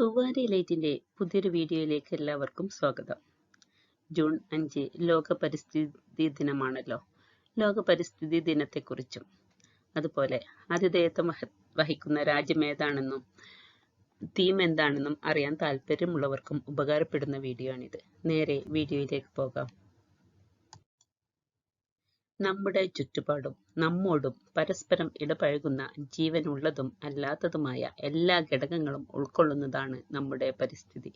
തൂവാരി ലൈറ്റിന്റെ പുതിയൊരു വീഡിയോയിലേക്ക് എല്ലാവർക്കും സ്വാഗതം. ജൂൺ അഞ്ച് ലോക പരിസ്ഥിതി ദിനമാണല്ലോ. ലോക പരിസ്ഥിതി ദിനത്തെക്കുറിച്ചും അതുപോലെ ആതിഥേയത്വം വഹ- വഹിക്കുന്ന രാജ്യം ഏതാണെന്നും തീം എന്താണെന്നും അറിയാൻ താല്പര്യമുള്ളവർക്കും ഉപകാരപ്പെടുന്ന വീഡിയോ ആണിത് നേരെ വീഡിയോയിലേക്ക് പോകാം. നമ്മുടെ ചുറ്റുപാടും നമ്മോടും പരസ്പരം ഇടപഴകുന്ന ജീവനുള്ളതും അല്ലാത്തതുമായ എല്ലാ ഘടകങ്ങളും ഉൾക്കൊള്ളുന്നതാണ് നമ്മുടെ പരിസ്ഥിതി.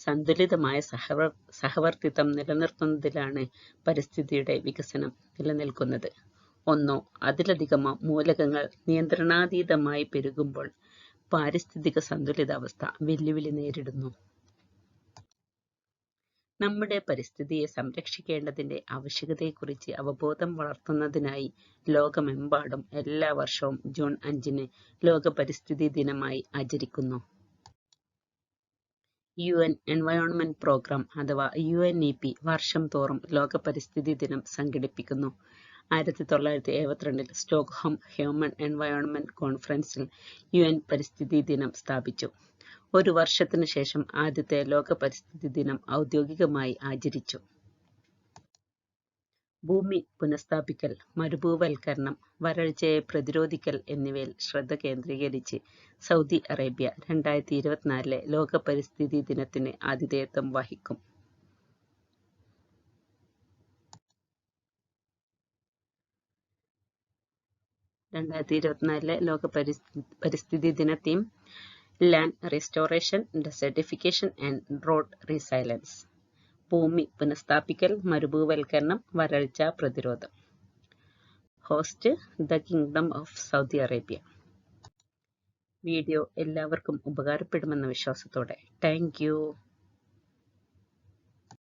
സന്തുലിതമായ സഹവർ സഹവർത്തിത്വം നിലനിർത്തുന്നതിലാണ് പരിസ്ഥിതിയുടെ വികസനം നിലനിൽക്കുന്നത്. ഒന്നോ അതിലധികമോ മൂലകങ്ങൾ നിയന്ത്രണാതീതമായി പെരുകുമ്പോൾ പാരിസ്ഥിതിക സന്തുലിതാവസ്ഥ വെല്ലുവിളി നേരിടുന്നു. നമ്മുടെ പരിസ്ഥിതിയെ സംരക്ഷിക്കേണ്ടതിന്റെ ആവശ്യകതയെക്കുറിച്ച് അവബോധം വളർത്തുന്നതിനായി ലോകമെമ്പാടും എല്ലാ വർഷവും ജൂൺ അഞ്ചിന് ലോക പരിസ്ഥിതി ദിനമായി ആചരിക്കുന്നു. യു എൻ എൻവയോൺമെന്റ് പ്രോഗ്രാം അഥവാ യു എൻ ഇ പി വർഷം തോറും ലോക പരിസ്ഥിതി ദിനം സംഘടിപ്പിക്കുന്നു. ആയിരത്തി തൊള്ളായിരത്തി എഴുപത്തിരണ്ടിൽ സ്റ്റോക്ക്ഹോം ഹ്യൂമൻ എൻവയോൺമെന്റ് കോൺഫറൻസിൽ യു എൻ പരിസ്ഥിതി ദിനം സ്ഥാപിച്ചു. ഒരു വർഷത്തിനു ശേഷം ആദ്യത്തെ ലോക പരിസ്ഥിതി ദിനം ഔദ്യോഗികമായി ആചരിച്ചു. ഭൂമി പുനഃസ്ഥാപിക്കൽ മരുഭൂവൽക്കരണം വരൾച്ചയെ പ്രതിരോധിക്കൽ എന്നിവയിൽ ശ്രദ്ധ കേന്ദ്രീകരിച്ച് സൗദി അറേബ്യ രണ്ടായിരത്തി ഇരുപത്തിനാലിലെ ലോക പരിസ്ഥിതി ദിനത്തിന് ആതിഥേയത്വം വഹിക്കും. രണ്ടായിരത്തി ഇരുപത്തിനാലിലെ ലോക പരിസ്ഥിതി പരിസ്ഥിതി ദിന theme land restoration desertification and drought resilience ഭൂമി പുനഃസ്ഥാപിക്കൽ മരുഭൂവൽക്കരണം വരൾച്ച പ്രതിരോധം. Host the kingdom of Saudi Arabia video എല്ലാവർക്കും ഉപകാരപ്പെടുമെന്ന വിശ്വാസത്തോടെ. താങ്ക്